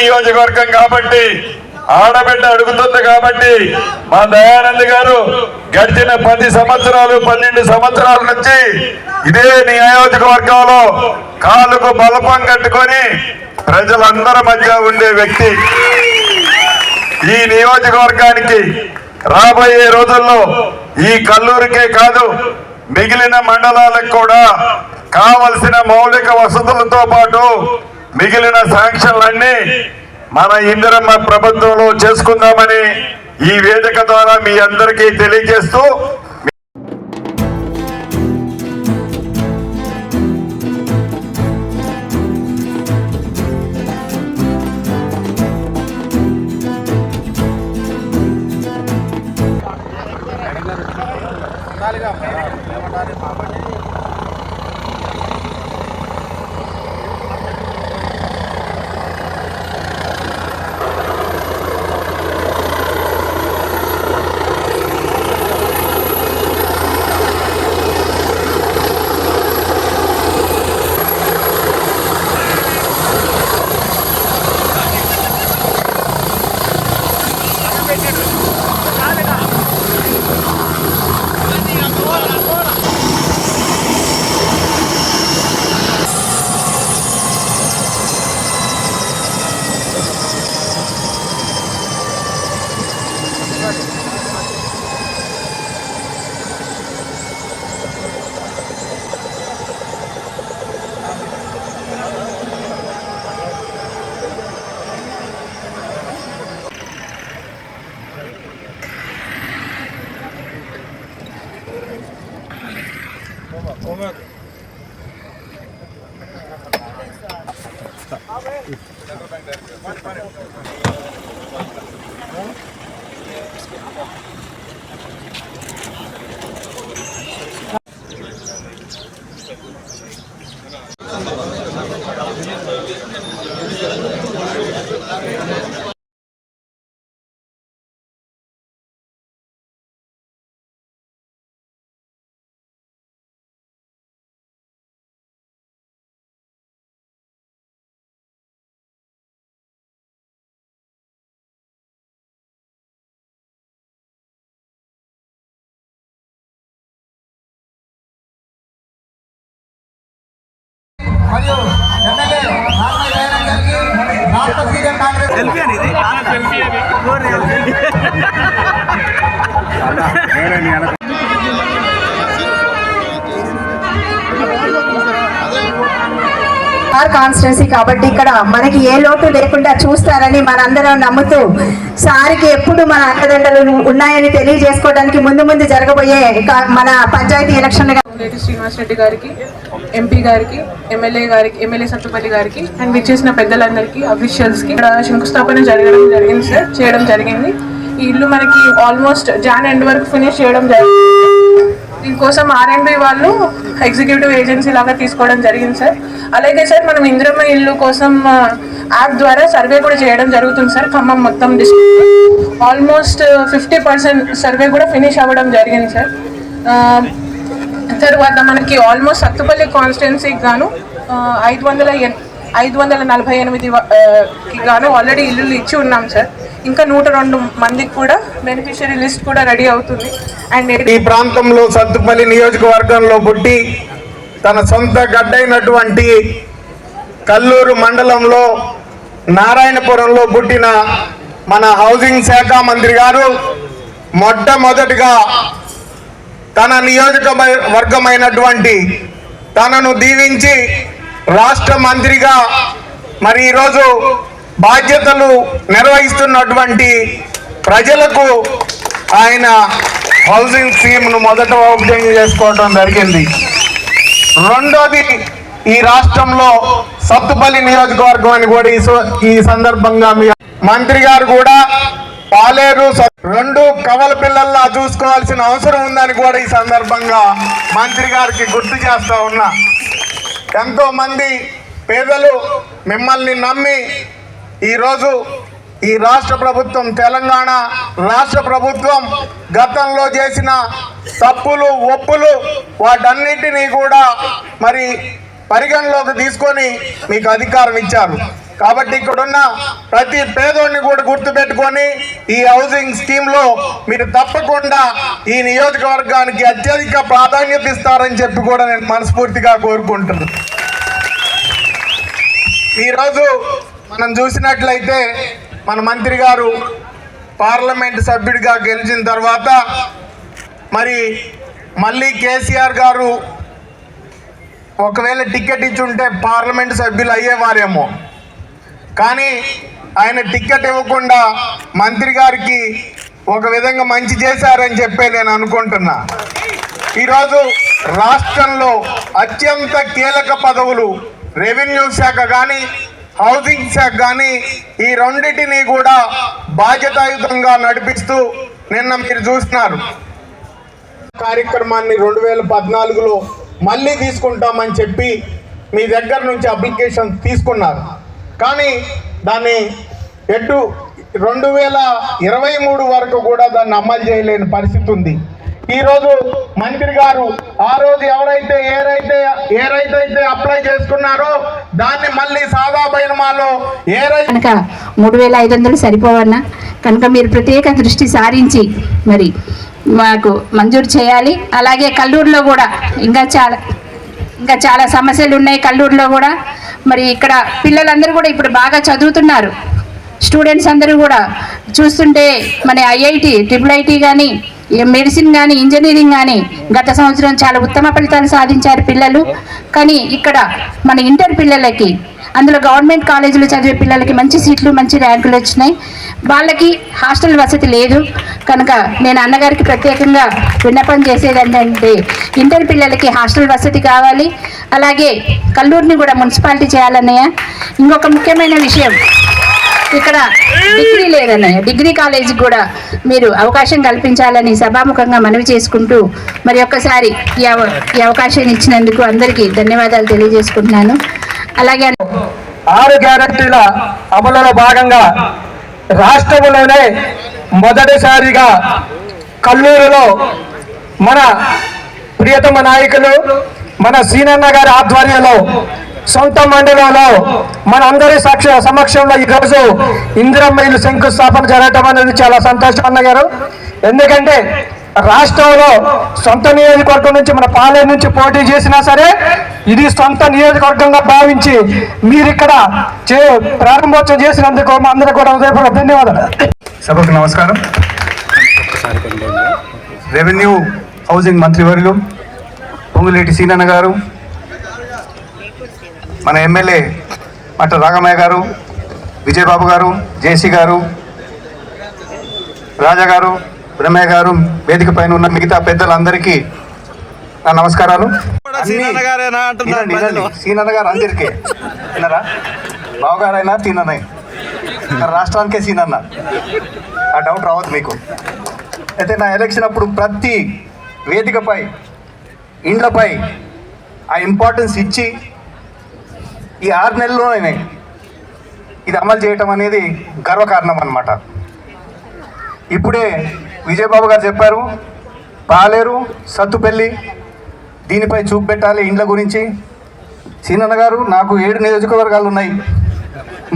నియోజకవర్గం కాబట్టి ఆడబిడ్డ అడుగుతుంది కాబట్టి మా దయానంద్ గారు గడిచిన పది సంవత్సరాలు పన్నెండు సంవత్సరాల నుంచి ఇదే నియోజకవర్గంలో కాలుకు బలపం కట్టుకొని ప్రజలందరి మధ్య ఉండే వ్యక్తి. ఈ నియోజకవర్గానికి రాబోయే రోజుల్లో ఈ కల్లూరికే కాదు మిగిలిన మండలాలకు కూడా కావలసిన మౌలిక వసతులతో పాటు మిగిలిన శాంక్షన్లన్నీ మన ఇందిరమ్మ ప్రభుత్వంలో చేసుకుందామని ఈ వేదిక ద్వారా మీ అందరికీ తెలియజేస్తూ సెల్ఫీ అని ఇది సెల్ఫీ అని ఆర్ కాన్స్టెన్సీ కాబట్టి ఇక్కడ మనకి ఏ లోటు లేకుండా చూస్తారని మనందరం నమ్ముతూ సారికి ఎప్పుడు మన అండదండలు ఉన్నాయని తెలియజేసుకోవడానికి ముందు ముందు జరగబోయే కా- మన పంచాయతీ ఎలక్షన్లు శ్రీనివాస్ రెడ్డి గారికి ఎంపీ గారికి ఎమ్మెల్యే గారికి ఎమ్మెల్యే సత్తుపల్లి గారికి అండ్ విచ్చేసిన పెద్దలందరికీ అఫీషియల్స్కి ఇక్కడ శంకుస్థాపన జరగడం జరిగింది సార్ చేయడం జరిగింది. ఈ ఇల్లు మనకి ఆల్మోస్ట్ జాన్ ఎండ్ వరకు ఫినిష్ చేయడం జరిగింది దీనికోసం ఆర్ఎండ్బి వాళ్ళు ఎగ్జిక్యూటివ్ ఏజెన్సీ లాగా తీసుకోవడం జరిగింది సార్ అలాగే సార్ మనం ఇంద్రమ్మ ఇల్లు కోసం యాప్ ద్వారా సర్వే కూడా చేయడం జరుగుతుంది సార్ ఖమ్మం మొత్తం district almost fifty percent survey కూడా ఫినిష్ అవ్వడం జరిగింది సార్ తర్వాత మనకి ఆల్మోస్ట్ సత్తుపల్లి కాన్స్టిట్యున్సీకి గాను ఐదు వందల ఎన్- ఐదు వందల నలభై ఎనిమిది గాను ఆల్రెడీ ఇల్లులు ఇచ్చి ఉన్నాం సార్ ఇంకా నూట రెండు మందికి కూడా బెనిఫిషియరీ లిస్ట్ కూడా రెడీ అవుతుంది. అండ్ ఈ ప్రాంతంలో సత్తుపల్లి నియోజకవర్గంలో పుట్టి తన సొంత గడ్డైనటువంటి కల్లూరు మండలంలో నారాయణపురంలో పుట్టిన మన హౌసింగ్ శాఖ మంత్రి గారు మొట్టమొదటిగా తన నియోజకవర్గమైనటువంటి తనను దీవించి రాష్ట్ర మంత్రిగా మరి ఈరోజు బాధ్యతలు నిర్వహిస్తున్నటువంటి ప్రజలకు ఆయన హౌసింగ్ స్కీమ్ను మొదట ఓపెన్ చేసుకోవడం జరిగింది. రెండోది ఈ రాష్ట్రంలో సత్తుపల్లి నియోజకవర్గం అని కూడా ఈ ఈ సందర్భంగా మీ మంత్రి గారు కూడా పాలేరు స- రెండు కవల పిల్లల్లా చూసుకోవాల్సిన అవసరం ఉందని కూడా ఈ సందర్భంగా మంత్రి గారికి గుర్తు చేస్తా ఉన్నా. ఎంతో మంది పేదలు మిమ్మల్ని నమ్మి ఈరోజు ఈ రాష్ట్ర ప్రభుత్వం తెలంగాణ రాష్ట్ర ప్రభుత్వం గతంలో చేసిన తప్పులు ఒప్పులు వాటన్నిటినీ కూడా మరి పరిగణలోకి తీసుకొని మీకు అధికారం ఇచ్చారు. కాబట్టి ఇక్కడున్న ప్రతి పేదోడిని కూడా గుర్తుపెట్టుకొని ఈ హౌసింగ్ స్కీమ్లో మీరు తప్పకుండా ఈ నియోజకవర్గానికి అత్యధిక ప్రాధాన్యత ఇస్తారని చెప్పి కూడా నేను మనస్ఫూర్తిగా కోరుకుంటున్నాను. ఈరోజు మనం చూసినట్లయితే మన మంత్రి గారు పార్లమెంట్ సభ్యుడిగా గెలిచిన తర్వాత మరి మళ్ళీ కేసీఆర్ గారు ఒకవేళ టికెట్ ఇచ్చుంటే పార్లమెంట్ సభ్యులు అయ్యేవారేమో. కానీ ఆయన టికెట్ ఇవ్వకుండా మంత్రి గారికి ఒక విధంగా మంచి చేశారని చెప్పే నేను అనుకుంటున్నా. ఈరోజు రాష్ట్రంలో అత్యంత కీలక పదవులు రెవెన్యూ శాఖ కానీ హౌసింగ్ శాఖ కానీ ఈ రెండింటిని కూడా బాధ్యతాయుతంగా నడిపిస్తూ నిన్న మీరు చూస్తున్నారు కార్యక్రమాన్ని రెండు వేల పద్నాలుగులో మళ్ళీ తీసుకుంటామని చెప్పి మీ దగ్గర నుంచి అప్లికేషన్ తీసుకున్నారు. కానీ దాన్ని ఎటు రెండు వేల ఇరవై మూడు వరకు కూడా దాన్ని అమలు చేయలేని పరిస్థితి ఉంది. ఈరోజు మంత్రి గారు ఆ రోజు ఎవరైతే ఏరైతే ఏరైతే అప్లై చేసుకున్నారో దాన్ని మళ్ళీ సాదా బైనమాలో కనుక మూడు వేల ఐదు వందలు సరిపోవన్నా కనుక మీరు ప్రత్యేక దృష్టి సారించి మరి మాకు మంజూరు చేయాలి. అలాగే కల్లూరులో కూడా ఇంకా చాలా ఇంకా చాలా సమస్యలు ఉన్నాయి కల్లూరులో కూడా. మరి ఇక్కడ పిల్లలందరూ కూడా ఇప్పుడు బాగా చదువుతున్నారు. స్టూడెంట్స్ అందరూ కూడా చూస్తుంటే మన ఐఐటి ట్రిపుల్ ఐటీ కానీ మెడిసిన్ కానీ ఇంజనీరింగ్ కానీ గత సంవత్సరం చాలా ఉత్తమ ఫలితాలు సాధించారు పిల్లలు. కానీ ఇక్కడ మన ఇంటర్ పిల్లలకి అందులో గవర్నమెంట్ కాలేజీలో చదివే పిల్లలకి మంచి సీట్లు మంచి ర్యాంకులు వచ్చినాయి. వాళ్ళకి హాస్టల్ వసతి లేదు. కనుక నేను అన్నగారికి ప్రత్యేకంగా విన్నపం చేసేది ఏంటంటే ఇంటర్ పిల్లలకి హాస్టల్ వసతి కావాలి. అలాగే కల్లూరుని కూడా మున్సిపాలిటీ చేయాలన్నయ్య. ఇంకొక ముఖ్యమైన విషయం ఇక్కడ డిగ్రీ లేదన్నయ్య. డిగ్రీ కాలేజీకి కూడా మీరు అవకాశం కల్పించాలని సభాముఖంగా మనవి చేసుకుంటూ మరి ఒక్కసారి ఈ అవ ఈ అవకాశాన్ని ఇచ్చినందుకు అందరికీ ధన్యవాదాలు తెలియజేసుకుంటున్నాను. అలాగే ఆరు గ్యారంటీల అమలులో భాగంగా రాష్ట్రంలోనే మొదటిసారిగా కల్లూరులో మన ప్రియతమ నాయకులు మన సీనన్న గారి ఆధ్వర్యంలో సొంత మండలంలో మన అందరి సాక్ష సమక్షంలో ఈరోజు ఇందిరమ్మ శంకుస్థాపన జరగటం అనేది చాలా సంతోషం అన్న గారు. ఎందుకంటే రాష్ట్రంలో సొంత నియోజకవర్గం నుంచి మన పాలెం నుంచి పోటీ చేసినా సరే ఇది సొంత నియోజకవర్గంగా భావించి మీరు ఇక్కడ చే ప్రారంభోత్సవం చేసినందుకు మా అందరూ కూడా హృదయపూర్వక ధన్యవాదాలు. సభకు నమస్కారం. రెవెన్యూ హౌసింగ్ మంత్రివర్యులు పొంగులేటి సీనన్న గారు మన ఎమ్మెల్యే మట్ట రాగమయ్య గారు విజయబాబు గారు జేసీ గారు రాజా గారు బ్రహ్మయ్య గారు వేదిక పైన ఉన్న మిగతా పెద్దలందరికీ నా నమస్కారాలు. సీనన్న గారు అందరికీ. విన్నారా? బావగారైనా సీనన్నయ్య రాష్ట్రానికే సీనన్న. ఆ డౌట్ రావద్దు మీకు. అయితే నా ఎలక్షన్ అప్పుడు ప్రతి వేదికపై ఇండ్లపై ఆ ఇంపార్టెన్స్ ఇచ్చి ఈ ఆరు నెలల్లోనే ఇది అమలు చేయటం అనేది గర్వకారణం అన్నమాట. ఇప్పుడే విజయబాబు గారు చెప్పారు పాలేరు సత్తుపల్లి దీనిపై చూపు పెట్టాలి ఇండ్ల గురించి. సీనన్న గారు నాకు ఏడు నియోజకవర్గాలు ఉన్నాయి.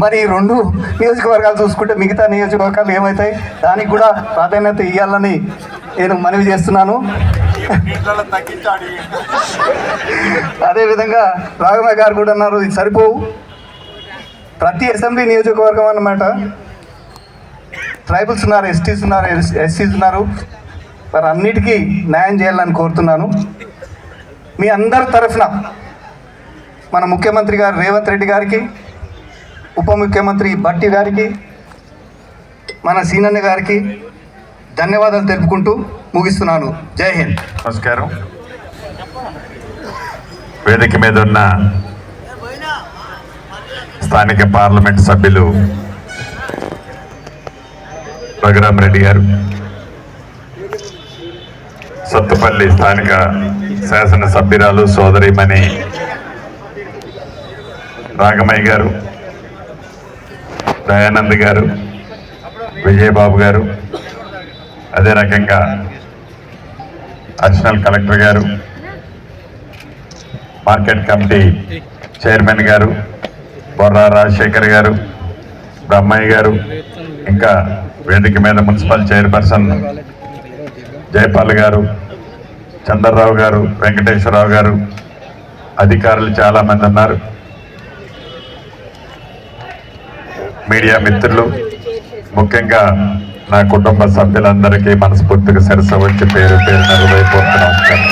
మరి రెండు నియోజకవర్గాలు చూసుకుంటే మిగతా నియోజకవర్గాలు ఏమవుతాయి దానికి కూడా ప్రాధాన్యత ఇవ్వాలని నేను మనవి చేస్తున్నాను. అదేవిధంగా రాఘమయ్య గారు కూడా అన్నారు ఇది సరిపోవు. ప్రతి అసెంబ్లీ నియోజకవర్గం అన్నమాట. ట్రైబల్స్ ఉన్నారు ఎస్టీస్ ఉన్నారు ఎస్సీస్ ఉన్నారు. వారు అన్నిటికీ న్యాయం చేయాలని కోరుతున్నాను. మీ అందరి తరఫున మన ముఖ్యమంత్రి గారు రేవంత్ రెడ్డి గారికి ఉప ముఖ్యమంత్రి భట్టి గారికి మన సీనన్న గారికి ధన్యవాదాలు తెలుపుకుంటూ ముగిస్తున్నాను. జై హింద్. నమస్కారం. వేదిక మీద ఉన్న స్థానిక పార్లమెంట్ సభ్యులు రఘురామ్ రెడ్డి గారు సత్తుపల్లి స్థానిక శాసన సభ్యురాలు సోదరిమణి రాగమయ్య గారు దయానంద్ గారు విజయబాబు గారు అదే రకంగా అడిషనల్ కలెక్టర్ గారు మార్కెట్ కమిటీ చైర్మన్ గారు బొర్రా రాజశేఖర్ గారు బ్రహ్మయ్య గారు ఇంకా వేదిక మీద మున్సిపల్ చైర్పర్సన్ జయపాల్ గారు చంద్రరావు గారు వెంకటేశ్వరరావు గారు అధికారులు చాలా మంది ఉన్నారు. మీడియా మిత్రులు ముఖ్యంగా నా కుటుంబ సభ్యులందరికీ మనస్ఫూర్తిగా సరస వచ్చి పేరు పేరు హృదయపూర్వక నమస్కారం.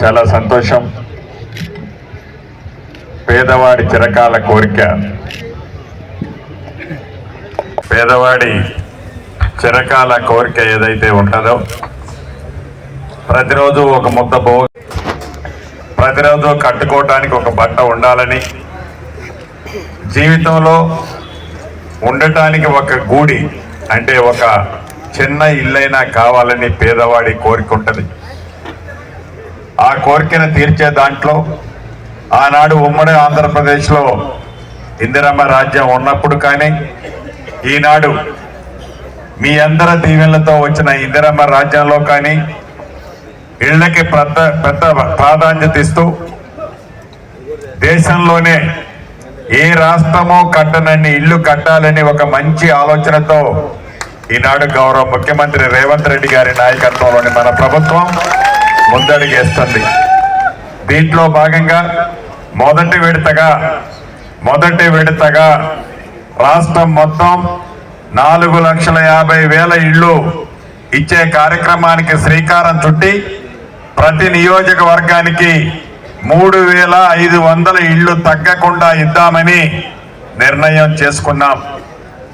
చాలా సంతోషం. పేదవాడి చిరకాల కోరిక. పేదవాడి చిరకాల కోరిక ఏదైతే ఉంటుందో ప్రతిరోజు ఒక ముద్ద భో ప్రతిరోజు కట్టుకోవటానికి ఒక బట్ట ఉండాలని జీవితంలో ఉండటానికి ఒక గూడి అంటే ఒక చిన్న ఇల్లైనా కావాలని పేదవాడి కోరిక ఉంటుంది. ఆ కోరికను తీర్చే దాంట్లో ఆనాడు ఉమ్మడి ఆంధ్రప్రదేశ్లో ఇందిరమ్మ రాజ్యం ఉన్నప్పుడు కానీ ఈనాడు మీ అందరి దీవెనలతో వచ్చిన ఇందిరమ్మ రాజ్యంలో కానీ ఇళ్ళకి పెద్ద పెద్ద ప్రాధాన్యత ఇస్తూ దేశంలోనే ఏ రాష్ట్రమో కట్టనన్ని ఇల్లు కట్టాలని ఒక మంచి ఆలోచనతో ఈనాడు గౌరవ ముఖ్యమంత్రి రేవంత్ రెడ్డి గారి నాయకత్వంలోని మన ప్రభుత్వం ముందడుగేస్తుంది. దీంట్లో భాగంగా మొదటి విడతగా మొదటి విడతగా రాష్ట్రం మొత్తం నాలుగు లక్షల యాభై వేల ఇళ్ళు ఇచ్చే కార్యక్రమానికి శ్రీకారం చుట్టి ప్రతి నియోజకవర్గానికి మూడు వేల ఐదు వందల ఇళ్ళు తగ్గకుండా ఇద్దామని నిర్ణయం చేసుకున్నాం.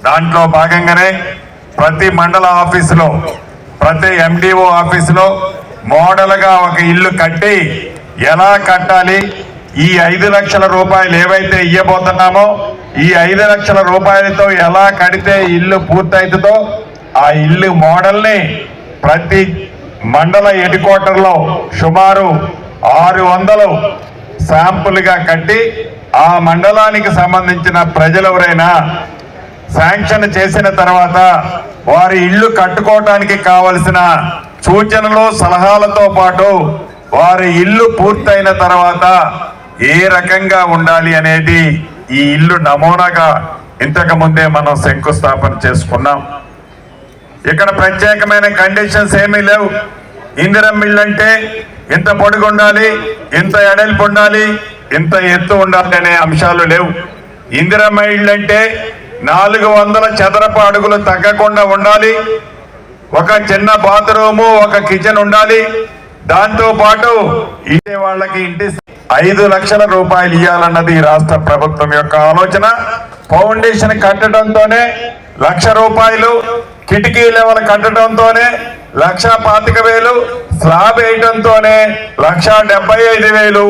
దాంట్లో భాగంగానే ప్రతి మండల ఆఫీసులో ప్రతి ఎండిఓ ఆఫీసులో మోడల్గా ఒక ఇల్లు కట్టి ఎలా కట్టాలి ఈ ఐదు లక్షల రూపాయలు ఏవైతే ఇవ్వబోతున్నామో ఈ ఐదు లక్షల రూపాయలతో ఎలా కడితే ఇల్లు పూర్తవుతుందో ఆ ఇల్లు మోడల్ని ప్రతి మండల హెడ్ క్వార్టర్లో సుమారు ఆరు వందలు శాంపుల్గా కట్టి ఆ మండలానికి సంబంధించిన ప్రజలు ఎవరైనా శాంక్షన్ చేసిన తర్వాత వారి ఇల్లు కట్టుకోవటానికి కావలసిన సూచనలు సలహాలతో పాటు వారి ఇల్లు పూర్తయిన తర్వాత ఏ రకంగా ఉండాలి అనేది ఈ ఇల్లు నమూనాగా ఇంతకు ముందే మనం శంకుస్థాపన చేసుకున్నాం. ఇక్కడ ప్రత్యేకమైన కండిషన్స్ ఏమీ లేవు. ఇందిరం ఇల్లు అంటే ఇంత పొడుగు ఉండాలి ఇంత ఎడల్పు ఉండాలి ఇంత ఎత్తు ఉండాలి అనే అంశాలు లేవు. ఇందిరమ్మ ఇల్లు అంటే నాలుగు వందల చదరపు అడుగులు తగ్గకుండా ఉండాలి. ఒక చిన్న బాత్రూము ఒక కిచెన్ ఉండాలి. దాంతో పాటు ఇదే వాళ్ళకి ఇంటి ఐదు లక్షల రూపాయలు ఇవ్వాలన్నది ఈ రాష్ట్ర ప్రభుత్వం యొక్క ఆలోచన. ఫౌండేషన్ కట్టడంతోనే లక్ష రూపాయలు కిటికీ లెవెల్ కట్టడంతోనే లక్ష పాతిక వేలు స్లాబ్ వేయడంతోనే లక్ష డెబ్బై ఐదు వేలు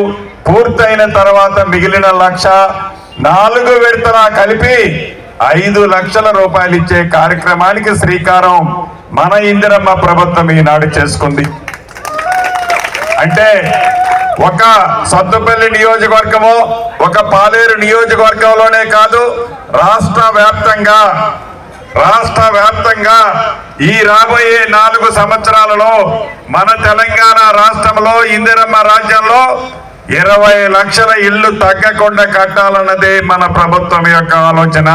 పూర్తయిన తర్వాత మిగిలిన లక్ష నాలుగు విడతల కలిపి ఐదు లక్షల రూపాయలు ఇచ్చే కార్యక్రమానికి శ్రీకారం మన ఇందిరమ్మ ప్రభుత్వం ఈనాడు చేసుకుంది. అంటే ఒక సత్తుపల్లి నియోజకవర్గము ఒక పాలేరు నియోజకవర్గంలోనే కాదు రాష్ట్ర వ్యాప్తంగా రాష్ట్ర వ్యాప్తంగా ఈ రాబోయే నాలుగు సంవత్సరాలలో మన తెలంగాణ రాష్ట్రంలో ఇందిరమ్మ రాజ్యంలో ఇరవై లక్షల ఇల్లు తగ్గకుండా కట్టాలన్నదే మన ప్రభుత్వం యొక్క ఆలోచన.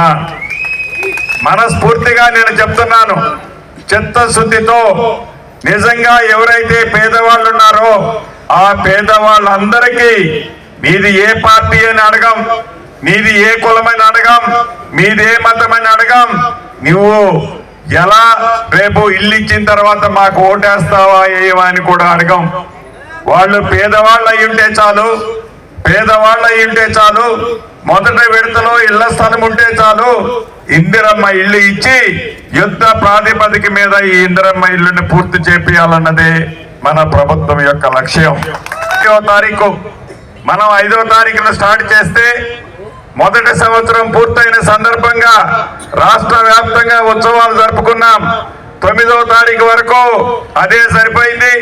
మనస్ఫూర్తిగా నేను చెప్తున్నాను. చిత్తశుద్ధితో నిజంగా ఎవరైతే పేదవాళ్ళు ఉన్నారో ఆ పేదవాళ్ళందరికీ మీది ఏ పార్టీ అని అడగం మీది ఏ కులమని అడగం మీది ఏ మతమని అడగం నువ్వు ఎలా రేపు ఇల్లు ఇచ్చిన తర్వాత మాకు ఓటేస్తావా ఏవా అని కూడా అడగం. వాళ్ళు పేదవాళ్ళు అయి ఉంటే చాలు పేదవాళ్ళు అయి ఉంటే చాలు మొదట విడతలో ఇళ్ళ స్థలం ఉంటే చాలు. ఇందిరమ్మ ఇల్లు ఇచ్చి యుద్ధ ప్రాతిపదిక మీద ఈ ఇందిరమ్మ ఇల్లుని పూర్తి చేపియాలన్నదే మన ప్రభుత్వం యొక్క లక్ష్యం. ఐదో తారీఖు. మనం ఐదో తారీఖున స్టార్ట్ చేస్తే మొదటి సంవత్సరం పూర్తయిన సందర్భంగా రాష్ట్ర వ్యాప్తంగా ఉత్సవాలు జరుపుకున్నాం. తొమ్మిదో తారీఖు వరకు అదే సరిపోయింది.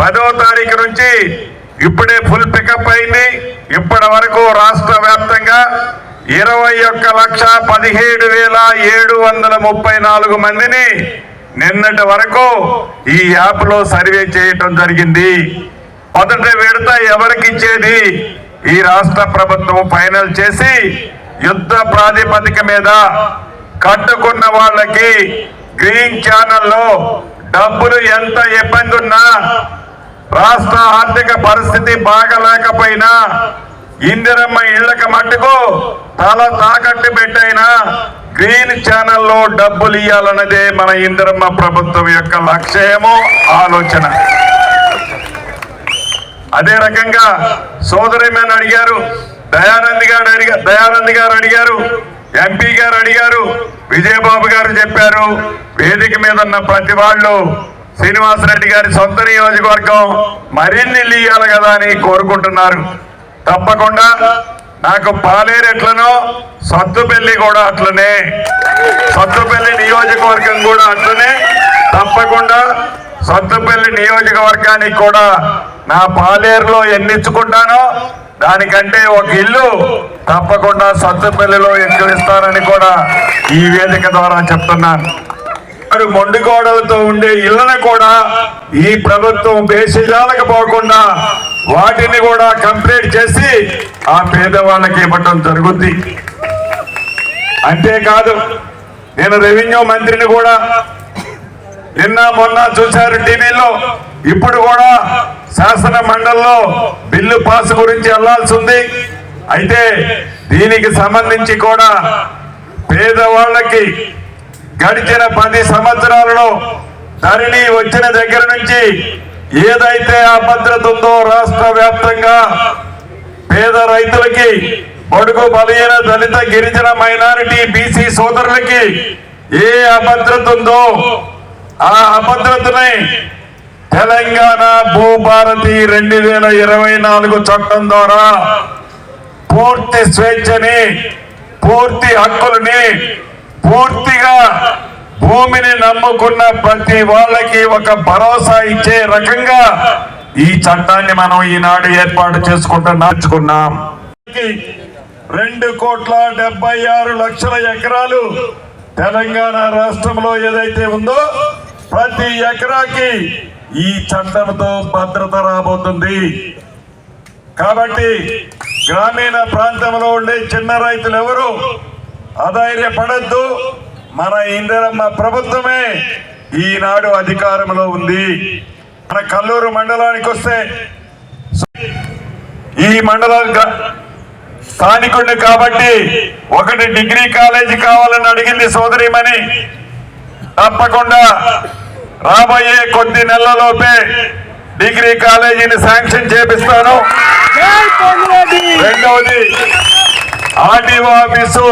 పదో తారీఖు నుంచి ఇప్పుడే ఫుల్ పికప్ అయింది. ఇప్పటి వరకు రాష్ట్ర వ్యాప్తంగా ఇరవై ఒక్క లక్ష పదిహేడు వేల ఏడు వందల ముప్పై నాలుగు మందిని నిన్నటి వరకు ఈ యాప్లో సర్వే చేయటం జరిగింది. మొదటి విడత ఎవరికి ఇచ్చేది? ఈ రాష్ట్ర ప్రభుత్వం ఫైనల్ చేసి యుద్ధ ప్రాతిపదిక మీద కట్టుకున్న వాళ్ళకి గ్రీన్ ఛానల్లో డబ్బులు ఎంత ఇబ్బంది ఉన్నా రాష్ట్ర ఆర్థిక పరిస్థితి బాగలేకపోయినా ఇందిరమ్మ ఇళ్ళకు మట్టుకు తల తాకట్టు పెట్టైనా గ్రీన్ ఛానల్లో డబ్బులు ఇవ్వాలన్నదే మన ఇందిరమ్మ ప్రభుత్వం యొక్క లక్ష్యము ఆలోచన. అదే రకంగా సోదరిమని అడిగారు దయానంద్ గారు అడిగా దయానంద్ గారు అడిగారు ఎంపీ గారు అడిగారు విజయబాబు గారు చెప్పారు వేదిక మీద ఉన్న ప్రతి వాళ్ళు శ్రీనివాసరెడ్డి గారి సొంత నియోజకవర్గం మరిన్ని ఇల్లు కదా అని కోరుకుంటున్నారు. తప్పకుండా నాకు పాలేరు ఎట్లనో సత్తుపల్లి కూడా అట్లనే. సత్తుపల్లి నియోజకవర్గం కూడా అట్లనే. తప్పకుండా సత్తుపల్లి నియోజకవర్గానికి కూడా నా పాలేరులో ఎన్నించుకుంటానో దానికంటే ఒక ఇల్లు తప్పకుండా సత్తుపల్లిలో ఎక్కువ ఇస్తానని కూడా ఈ వేదిక ద్వారా చెప్తున్నాను. మరి మొండిగోడలతో ఉండే ఇళ్ళను కూడా ఈ ప్రభుత్వం బేసిజాలకు పోకుండా వాటిని కూడా కంప్లీట్ చేసి ఆ పేదవాళ్ళకి ఇవ్వటం జరుగుద్ది. అంతేకాదు నేను రెవెన్యూ మంత్రిని కూడా నిన్న మొన్న చూశారు టీవీలో. ఇప్పుడు కూడా శాసన మండలిలో బిల్లు పాస్ గురించి వెళ్ళాల్సి ఉంది అయితే దీనికి సంబంధించి కూడా పేదవాళ్ళకి గడిచిన పది సంవత్సరాలలో ధరణి వచ్చిన దగ్గర నుంచి ఏదైతే అభద్రత ఉందో రాష్ట్ర వ్యాప్తంగా పేద రైతులకి బడుగు బలహీన దళిత గిరిజన మైనారిటీ బీసీ సోదరులకి ఏ అభద్రత ఉందో ఆ అభద్రతని తెలంగాణ భూభారతి రెండు వేల ఇరవై నాలుగు చట్టం ద్వారా పూర్తి స్వేచ్ఛని పూర్తి హక్కులని పూర్తిగా భూమిని నమ్ముకున్న ప్రతి వాళ్ళకి ఒక భరోసా ఇచ్చే రకంగా ఈ చట్టాన్ని మనం ఈనాడు ఏర్పాటు చేసుకుంటూ నాచుకున్నాం రెండు కోట్ల డెబ్బై ఆరు లక్షల ఎకరాలు తెలంగాణ రాష్ట్రంలో ఏదైతే ఉందో ప్రతి ఎకరాకి ఈ చట్టంతో భద్రత రాబోతుంది. కాబట్టి గ్రామీణ ప్రాంతంలో ఉండే చిన్న రైతులు ఎవరు? అధైర్యపడద్దు. మన ఇందిరమ్మ ప్రభుత్వమే ఈనాడు అధికారంలో ఉంది. మన కల్లూరు మండలానికి వస్తే ఈ మండలం గ- స్థానికుడిని కాబట్టి ఒకటి డిగ్రీ కాలేజీ కావాలని అడిగింది సోదరిమని తప్పకుండా రాబోయే కొద్ది నెలలలోపే డిగ్రీ కాలేజీని శాంక్షన్ చేపిస్తాను. రెండవది ఆర్డీఓ ఆఫీసు.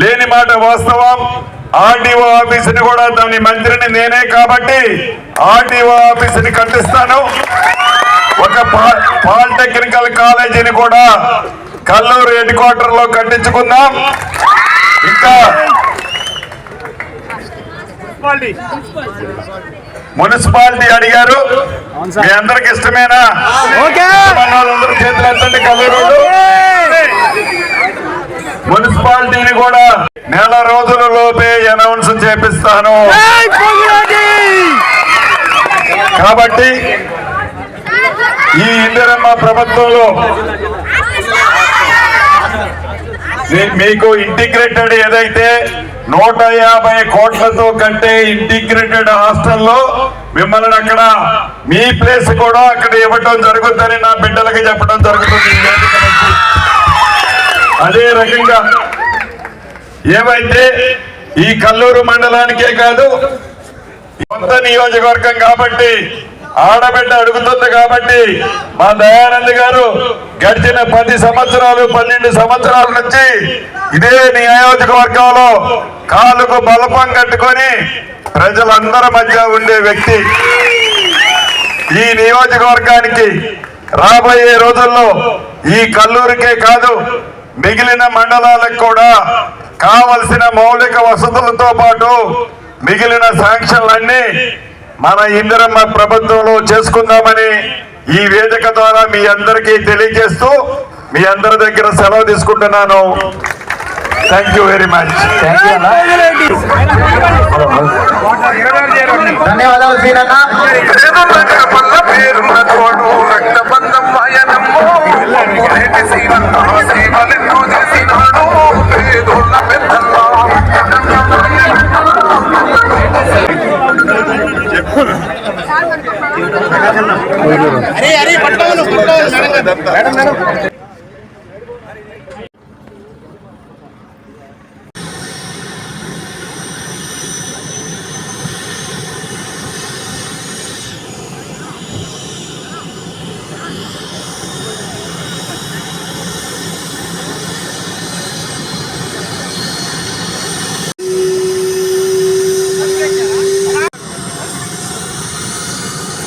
లేని మాట వాస్తవం. ఆర్డీఓ ఆఫీసుని కూడా దాని మంత్రిని నేనే కాబట్టి ఆర్డీఓ ఆఫీసుని కట్టిస్తాను ఒక పాలిటెక్నికల్ కాలేజీని కూడా కల్లూరు హెడ్ క్వార్టర్లో కట్టించుకుందాం. ఇంకా మున్సిపాలిటీ. అడిగారు. మీ అందరికి ఇష్టమేనా? ఇష్టమైన వాళ్ళందరూ చేతులు ఎత్తండి కల్లూరు మున్సిపాలిటీని కూడా నెల రోజుల లోపే అనౌన్స్ చేపిస్తాను. కాబట్టి ఈ ఇందిరమ్మ ప్రభుత్వంలో మీకు ఇంటిగ్రేటెడ్ ఏదైతే నూట యాభై కోట్లతో కట్టే ఇంటిగ్రేటెడ్ హాస్టల్లో మిమ్మల్ని అక్కడ మీ ప్లేస్ కూడా అక్కడ ఇవ్వటం జరుగుతుందని నా బిడ్డలకి చెప్పడం జరుగుతుంది. అదే రకంగా ఏమైతే ఈ కల్లూరు మండలానికే కాదు కొత్త నియోజకవర్గం కాబట్టి ఆడబిడ్డ అడుగుతుంది కాబట్టి మా దయానంద్ గారు గడిచిన పది సంవత్సరాలు పన్నెండు సంవత్సరాల నుంచి ఇదే నియోజకవర్గంలో కాలుకు బలపం కట్టుకొని ప్రజలందరి మధ్య ఉండే వ్యక్తి. ఈ నియోజకవర్గానికి రాబోయే రోజుల్లో ఈ కల్లూరికే కాదు మిగిలిన మండలాలకు కూడా కావలసిన మౌలిక వసతులతో పాటు మిగిలిన శాంక్షన్లన్నీ మన ఇందిరమ్మ ప్రభుత్వంలో చేసుకుందామని ఈ వేదిక ద్వారా మీ అందరికీ తెలియజేస్తూ మీ అందరి దగ్గర సెలవు తీసుకుంటున్నాను. థ్యాంక్ యూ వెరీ మచ్ ధన్యవాదాలు సీనన్న పేరున్న తోడు రక్తబంధం అరే పట్టుకోవాలి పట్టుకోవాలి. Madam madam.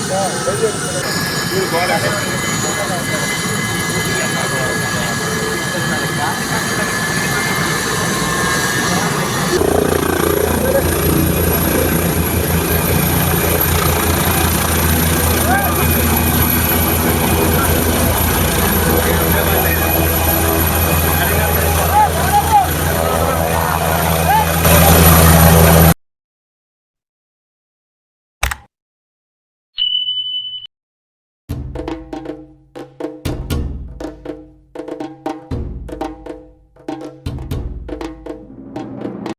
哎，再见，你过来。